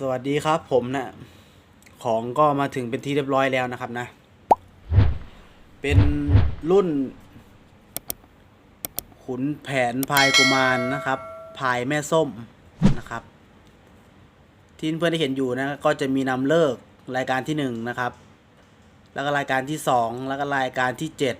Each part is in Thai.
สวัสดีครับผมนะของก็มาถึงเป็นที่เรียบร้อยแล้วนะครับนะ เป็นรุ่น ขุนแผนพายกุมารนะครับพายแม่ส้มนะครับ ที่เพื่อนได้เห็นอยู่นะก็จะมีนำเลิกรายการที่หนึ่งนะครับ แล้วก็รายการที่สองแล้วก็รายการที่เจ็ด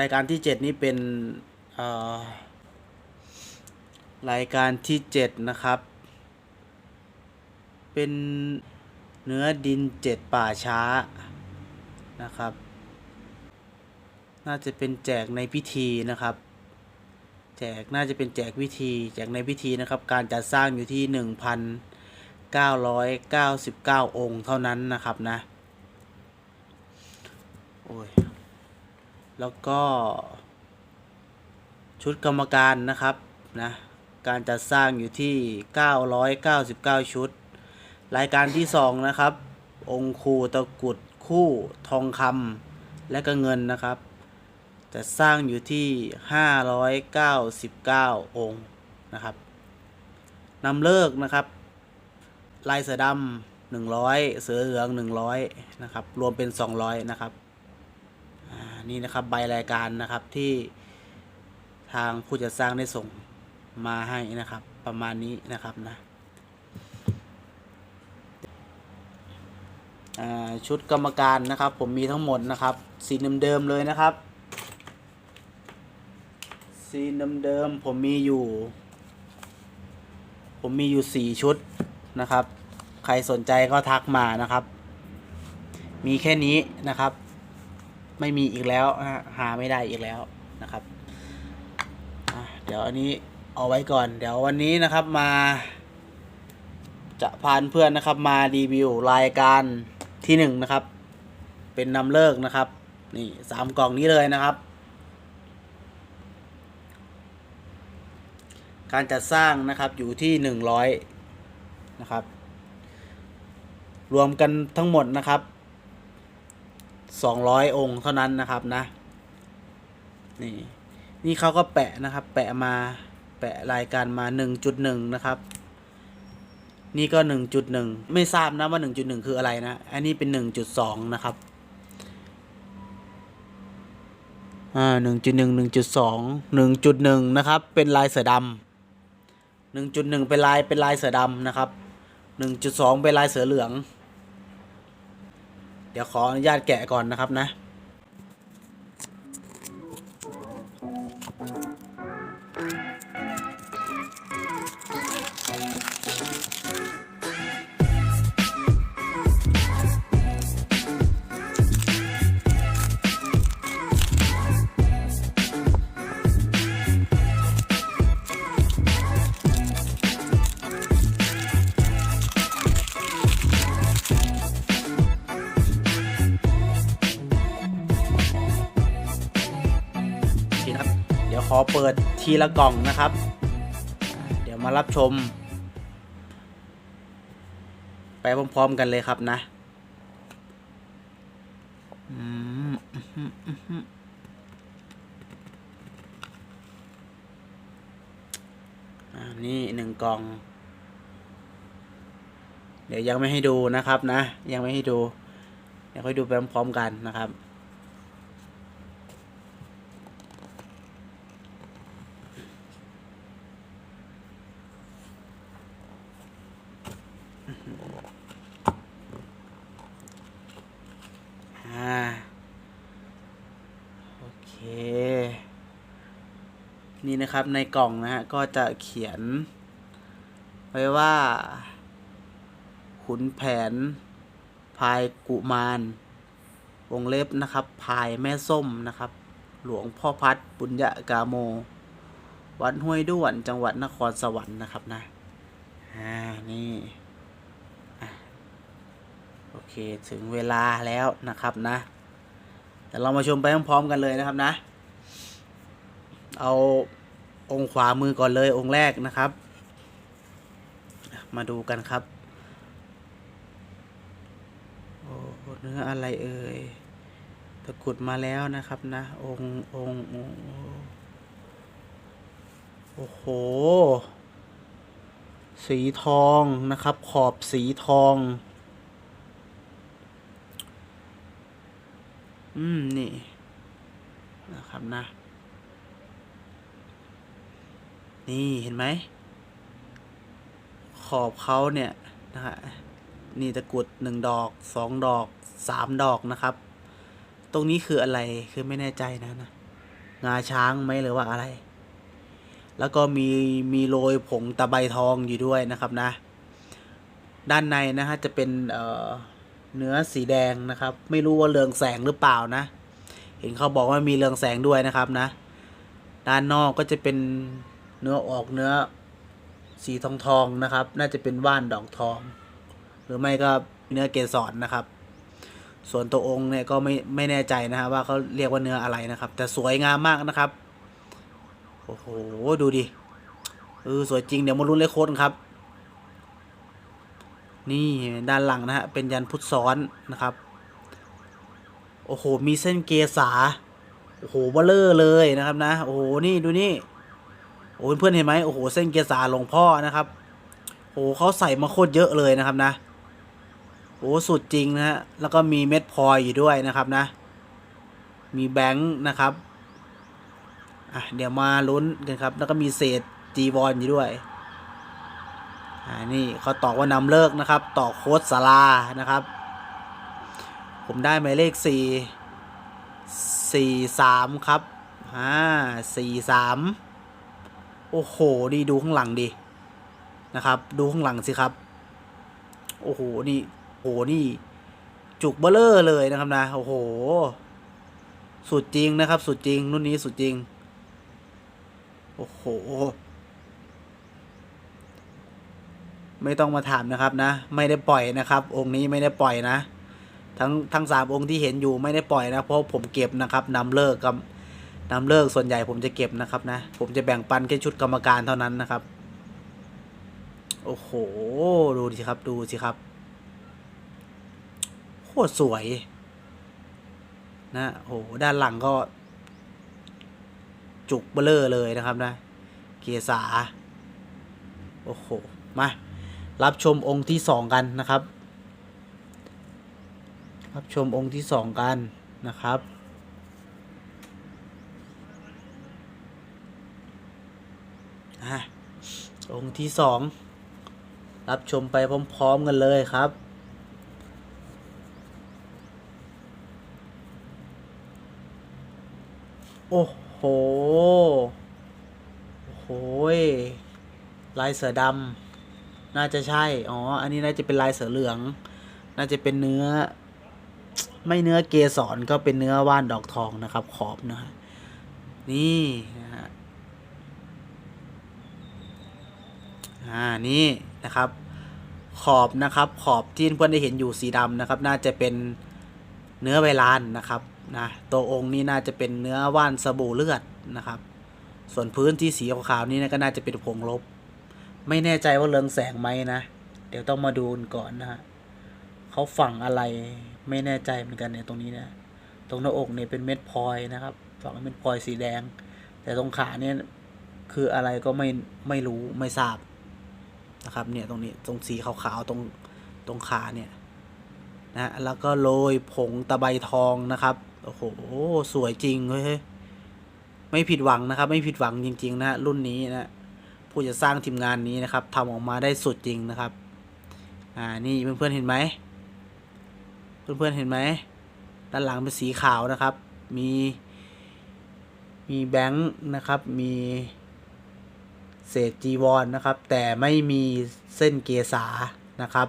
รายการที่เจ็ดนี่เป็นรายการที่เจ็ดนะครับ เป็นเนื้อดินเจ็ดป่าช้านะครับ น่าจะเป็นแจกในพิธีนะครับ แจกน่าจะเป็นแจกวิธีแจกในพิธีนะครับ การจัดสร้างอยู่ที่หนึ่งพันเก้าร้อยเก้าสิบเก้าองค์เท่านั้นนะครับนะโอ้ยแล้วก็ ชุดกรรมการนะครับนะการจัดสร้างอยู่ที่ 999 ชุด รายการที่2นะครับ องคูตะกุดคู่ทองคำและก็เงินนะครับ จะสร้างอยู่ที่ 599 องค์นะครับนำเลิกนะครับลายเสือดำ100เสือเหลือง100นะครับ รวมเป็น200นะครับนี่นะครับใบรายการนะครับที่ทางผู้จัดสร้างได้ส่งมาให้นะครับ ประมาณนี้นะครับนะ อ่า ชุดกรรมการนะครับ ผมมีทั้งหมดนะครับ สีเดิมๆเลยนะครับ สีเดิมๆผมมีอยู่ ผมมีอยู่สี่ชุดนะครับ ใครสนใจก็ทักมานะครับ มีแค่นี้นะครับ ไม่มีอีกแล้วนะหาไม่ได้อีกแล้วนะครับเดี๋ยวอันนี้เอาไว้ก่อน เดี๋ยววันนี้นะครับมาจะพาเพื่อนนะครับมารีวิวรายการ ที่หนึ่งนะครับ เป็นนำเลิกนะครับ นี่สามกล่องนี้เลยนะครับ การจัดสร้างนะครับอยู่ที่หนึ่งร้อยนะครับ รวมกันทั้งหมดนะครับสองร้อยองค์เท่านั้นนะครับนะ นี่นี่เขาก็แปะนะครับ แปะมาแปะรายการมาหนึ่งจุดหนึ่งนะครับ นี่ก็หนึ่งจุดหนึ่งไม่ทราบนะว่าหนึ่งจุดหนึ่งคืออะไรนะ อันนี้เป็นหนึ่งจุดสองนะครับ อ่าหนึ่งจุดหนึ่งหนึ่งจุดสองหนึ่งจุดหนึ่งนะครับ เป็นลายเสือดำหนึ่งจุดหนึ่งเป็นลายเป็นลายเสือดำนะครับหนึ่งจุดสองเป็นลายเสือเหลือง เดี๋ยวขออนุญาตแกะก่อนนะครับนะ ปิดทีละกล่องนะครับ เดี๋ยวมารับชม ไปพร้อมๆกันเลยครับนะอืมอื้อหืออื้อหืออ่านี่หนึ่งกล่อง เดี๋ยวยังไม่ให้ดูนะครับนะ ยังไม่ให้ดู เดี๋ยวค่อยดูไปพร้อมๆกันนะครับ อ่าโอเค นี่นะครับในกล่องนะฮะก็จะเขียน ไว้ว่า ขุนแผน พายกุมารวงเล็บนะครับพายแม่ส้มนะครับ หลวงพ่อพัดปุญญากาโม วัดห้วยด้วนจังหวัดนครสวรรค์นะครับนะอ่านี่โอเคถึงเวลาแล้วนะครับนะเดี๋ยวเรามาชมไปพร้อมๆกันเลยนะครับนะ เอาองค์ขวามือก่อนเลยองค์แรกนะครับ มาดูกันครับโอ้เนื้ออะไรเอ่ยตะกรุดมาแล้วนะครับนะององค์องค์โอ้โห สีทองนะครับ ขอบสีทอง อืม นี่ นะครับนะ นี่เห็นไหม ขอบเขาเนี่ยนะฮะนี่ตะกรุดหนึ่งดอกสองดอกสามดอกนะครับ ตรงนี้คืออะไรคือไม่แน่ใจนะนะงาช้างไหมหรือว่าอะไร แล้วก็มีมีโรยผงตะไบทองอยู่ด้วยนะครับนะ ด้านในนะฮะจะเป็นเเนื้อสีแดงนะครับ ไม่รู้ว่าเรืองแสงหรือเปล่านะ เห็นเขาบอกว่ามีเรืองแสงด้วยนะครับนะ ด้านนอกก็จะเป็น เนื้อออกเนื้อสีทองทองนะครับ น่าจะเป็นว่านดอกทอง หรือไม่ก็เนื้อเกสรนะครับ ส่วนตัวองค์เนี่ยก็ไม่ไม่แน่ใจนะฮะว่าเขาเรียกว่าเนื้ออะไรนะครับ แต่สวยงามมากนะครับ โอ้โห ดูดิเออสวยจริงเดี๋ยวมาลุ้นเลขโค้ดกันครับ นี่ด้านหลังนะฮะเป็นยันพุทธซ้อนนะครับ โอ้โห มีเส้นเกษาโอ้โหเบลเลอร์เลยนะครับนะ โอ้โห นี่ดูนี่ โอ้เพื่อนๆเห็นไหมโอ้โหเส้นเกษาหลวงพ่อนะครับโอ้โหเขาใส่มาโคตรเยอะเลยนะครับนะโอ้สุดจริงนะฮะแล้วก็มีเม็ดพลอยอยู่ด้วยนะครับนะ มีแบงค์นะครับอะเดี๋ยวมาลุ้นกันครับ แล้วก็มีเศษจีวรอยู่ด้วยอ่านี่เขาตอกว่านำเลิกนะครับ ต่อโค้ดสารานะครับ ผมได้หมายเลขสี่สี่สามครับอ่าสี่สาม โอ้โหนี่ดูข้างหลังดินะครับ ดูข้างหลังสิครับ โอ้โหนี่โอ้โหนี่ จุกเบลเลอร์เลยนะครับนะโอ้โห สุดจริงนะครับ สุดจริงรุ่นนี้สุดจริง โอ้โห ไม่ต้องมาถามนะครับนะ ไม่ได้ปล่อยนะครับ องค์นี้ไม่ได้ปล่อยนะ ทั้งทั้งสามองค์ที่เห็นอยู่ไม่ได้ปล่อยนะ เพราะผมเก็บนะครับนำเลิกกับ นำเลิกส่วนใหญ่ผมจะเก็บนะครับนะ ผมจะแบ่งปันแค่ชุดกรรมการเท่านั้นนะครับ โอ้โห ดูสิครับ ดูสิครับโคตรสวย นะโอ้โห ด้านหลังก็ จุกเบลเลอร์เลยนะครับนะ เกษาโอ้โห มา รับชมองค์ที่สองกันนะครับ รับชมองค์ที่สองกันนะครับ อะ งที่สองรับชมไปพร้อม ๆ กันเลยครับ โอ้โห โอ้โหยลายเสือดำน่าจะใช่ อ๋อ อันนี้น่าจะเป็นลายเสือเหลือง น่าจะเป็นเนื้อ ไม่เนื้อเกสรก็เป็นเนื้อว่านดอกทองนะครับ ขอบนะฮะนี่นะฮะ อ่านี่นะครับ ขอบนะครับ ขอบที่เพื่อนได้เห็นอยู่สีดำนะครับ น่าจะเป็นเนื้อไวลานนะครับนะตัวองค์นี้น่าจะเป็นเนื้อว่านสบู่เลือดนะครับ ส่วนพื้นที่สีขาวๆนี่นะก็น่าจะเป็นผงลบ ไม่แน่ใจว่าเรืองแสงไหมนะ เดี๋ยวต้องมาดูก่อนนะฮะเขาฝังอะไรไม่แน่ใจเหมือนกันเนี่ยตรงนี้นะตรงหน้าอกเนี่ยเป็นเม็ดพลอยนะครับฝังเม็ดพลอยสีแดง แต่ตรงขาเนี่ยคืออะไรก็ไม่ไม่รู้ไม่ทราบ นะครับเนี่ยตรงนี้ตรงสีขาวๆตรงตรงขาเนี่ยนะแล้วก็โรยผงตะไบทองนะครับโอ้โหสวยจริงเฮ้ยไม่ผิดหวังนะครับ ไม่ผิดหวังจริง ๆนะฮะรุ่นนี้นะผู้จะสร้างทีมงานนี้นะครับทำออกมาได้สุดจริงนะครับอ่านี่เพื่อนๆเห็นไหมเพื่อนๆเห็นไหมด้านหลังเป็นสีขาวนะครับ มี มีแบงค์นะครับมี เศษจีวรนนะครับ แต่ไม่มีเส้นเกษานะครับ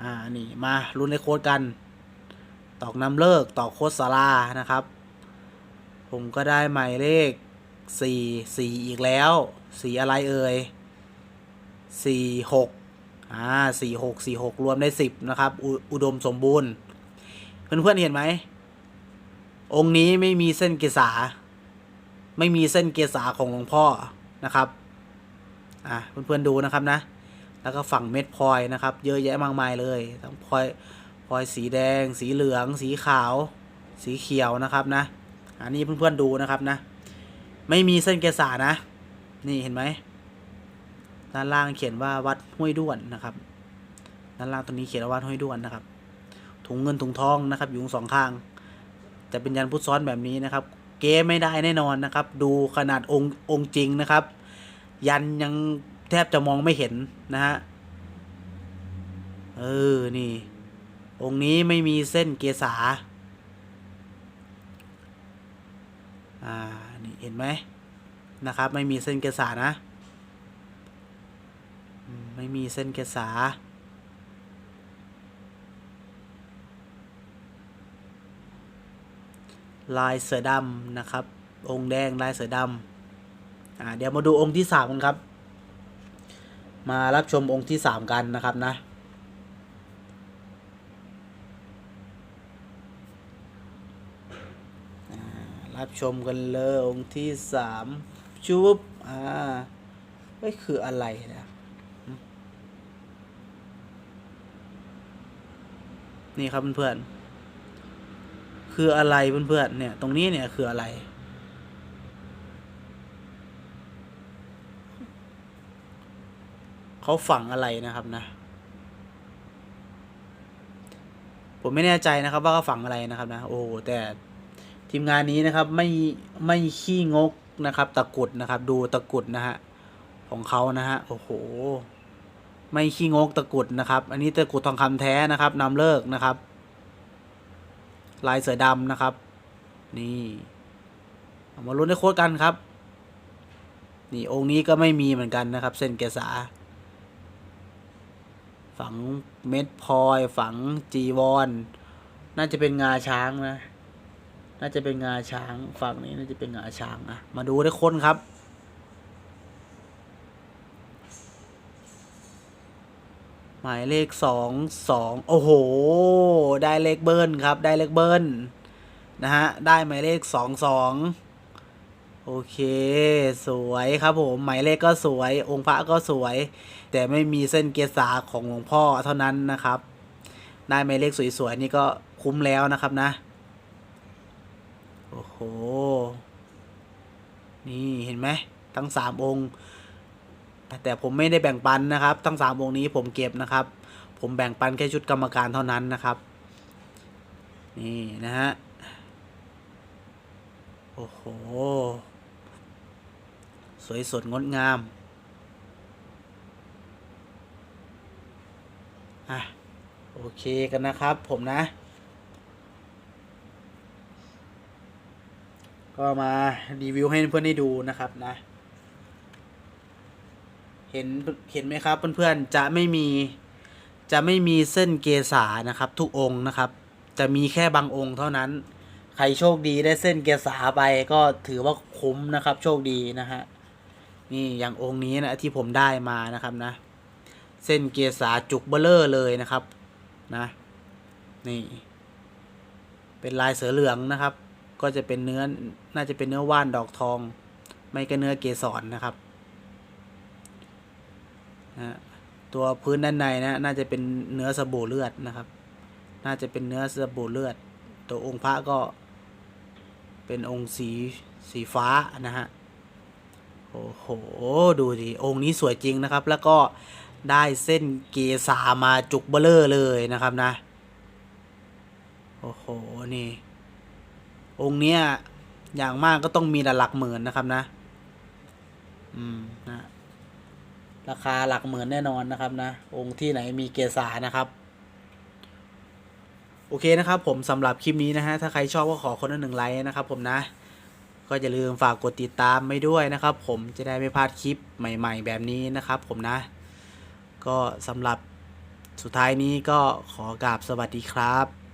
อ่า นี่มาลุ้นในโค้ดกัน ตอกนำเลิกตอกโคดสารานะครับ ผมก็ได้หมายเลขสี่สี่อีกแล้ว สีอะไรเอ่ยสี่หกอ่าสี่หกสี่หกรวมได้สิบนะครับอุอุดมสมบูรณ์ เพื่อนๆเห็นไหม องค์นี้ไม่มีเส้นเกษา ไม่มีเส้นเกษาของหลวงพ่อ นะครับ อ่าเพื่อนๆดูนะครับนะ แล้วก็ฝั่งเม็ดพลอยนะครับ เยอะแยะมากมายเลย ทั้งพลอยพลอยสีแดง สีเหลือง สีขาว สีเขียวนะครับนะ อันนี้เพื่อนๆดูนะครับนะ ไม่มีเส้นเกษานะ นี่เห็นไหม ด้านล่างเขียนว่าวัดห้วยด้วนนะครับ ด้านล่างตรงนี้เขียนว่าวัดห้วยด้วนนะครับ ถุงเงินถุงทองนะครับ อยู่สองข้างจะเป็นยันพุทธซ้อนแบบนี้นะครับ เก๊ไม่ได้แน่นอนนะครับ ดูขนาดองค์องค์จริงนะครับ ยันยังแทบจะมองไม่เห็นนะฮะเออนี่ องค์นี้ไม่มีเส้นเกษาอ่านี่เห็นไหมนะครับ ไม่มีเส้นเกษานะ ไม่มีเส้นเกษา ลายเสือดำนะครับ องค์แดงลายเสือดำอ่าเดี๋ยวมาดูองค์ที่สามกันครับ มารับชมองค์ที่สามกันนะครับนะรับชมกันเลยองค์ที่สามชุบอ่าไม่คืออะไรนะนี่ครับเพื่อนๆ คืออะไรเพื่อนๆเนี่ย ตรงนี้เนี่ยคืออะไร เขาฝังอะไรนะครับนะ ผมไม่แน่ใจนะครับ ว่าเขาฝังอะไรนะครับนะ โอ้แต่ทีมงานนี้นะครับไม่ไม่ขี้งกนะครับ ตะกรุดนะครับ ดูตะกรุดนะฮะของเขานะฮะโอ้โห ไม่ขี้งกตะกรุดนะครับ อันนี้ตะกรุดทองคำแท้นะครับนำเลิกนะครับ ลายเสือดำนะครับ นี่ามาลุ้นในโค้ดกันครับ นี่องค์นี้ก็ไม่มีเหมือนกันนะครับ เส้นเกษา ฝังเม็ดพลอย ฝังจีวร น่าจะเป็นงาช้างนะ น่าจะเป็นงาช้าง ฝั่งนี้น่าจะเป็นงาช้างอะมาดูได้คนครับ มายเลขสองสองโอ้โห ได้เลขเบิ้ลครับ ได้เลขเบิ้ลนะฮะ ได้หมายเลขสองสองโอเค สวยครับผม หมายเลขก็สวย องค์พระก็สวย แต่ไม่มีเส้นเกษาของหลวงพ่อเท่านั้นนะครับ ได้หมายเลขสวยๆนี่ก็คุ้มแล้วนะครับนะ โอ้โห นี่เห็นไหม ทั้งสามองค์ แต่ผมไม่ได้แบ่งปันนะครับ ทั้งสามองนี้ผมเก็บนะครับ ผมแบ่งปันแค่ชุดกรรมการเท่านั้นนะครับ นี่นะฮะ โอ้โห สวยสดงดงาม อะ โอเคกันนะครับผมนะ ก็มารีวิวให้เพื่อนได้ดูนะครับนะ เห็นเห็นไหมครับเพื่อนๆจะไม่มีจะไม่มีเส้นเกษานะครับ ทุกองค์นะครับ จะมีแค่บางองค์เท่านั้น ใครโชคดีได้เส้นเกษาไปก็ถือว่าคุ้มนะครับ โชคดีนะฮะนี่อย่างองค์นี้นะที่ผมได้มานะครับนะ เส้นเกษาจุกเบลเลอร์เลยนะครับนะนี่ เป็นลายเสือเหลืองนะครับ ก็จะเป็นเนื้อน่าจะเป็นเนื้อว่านดอกทอง ไม่ก็เนื้อเกสรนะครับ นะตัวพื้นด้านในนะน่าจะเป็นเนื้อสบู่เลือดนะครับ น่าจะเป็นเนื้อสบู่เลือด ตัวองค์พระก็เป็นองค์สีสีฟ้านะฮะโอ้โหดูดิองค์นี้สวยจริงนะครับ แล้วก็ได้เส้นเกษามาจุกเบลเลอร์เลยนะครับนะโอ้โหนี่ องค์เนี้ยอย่างมากก็ต้องมีละหลักหมื่นนะครับนะ อืมนะ ราคาหลักหมื่นแน่นอนนะครับนะ องค์ที่ไหนมีเกษานะครับ โอเคนะครับผมสำหรับคลิปนี้นะฮะ ถ้าใครชอบก็ขอคนละหนึ่งไลค์นะครับผมนะ ก็อย่าลืมฝากกดติดตามไม่ด้วยนะครับ ผมจะได้ไม่พลาดคลิปใหม่ ๆ แบบนี้นะครับผมนะ ก็สำหรับสุดท้ายนี้ก็ขอกราบสวัสดีครับ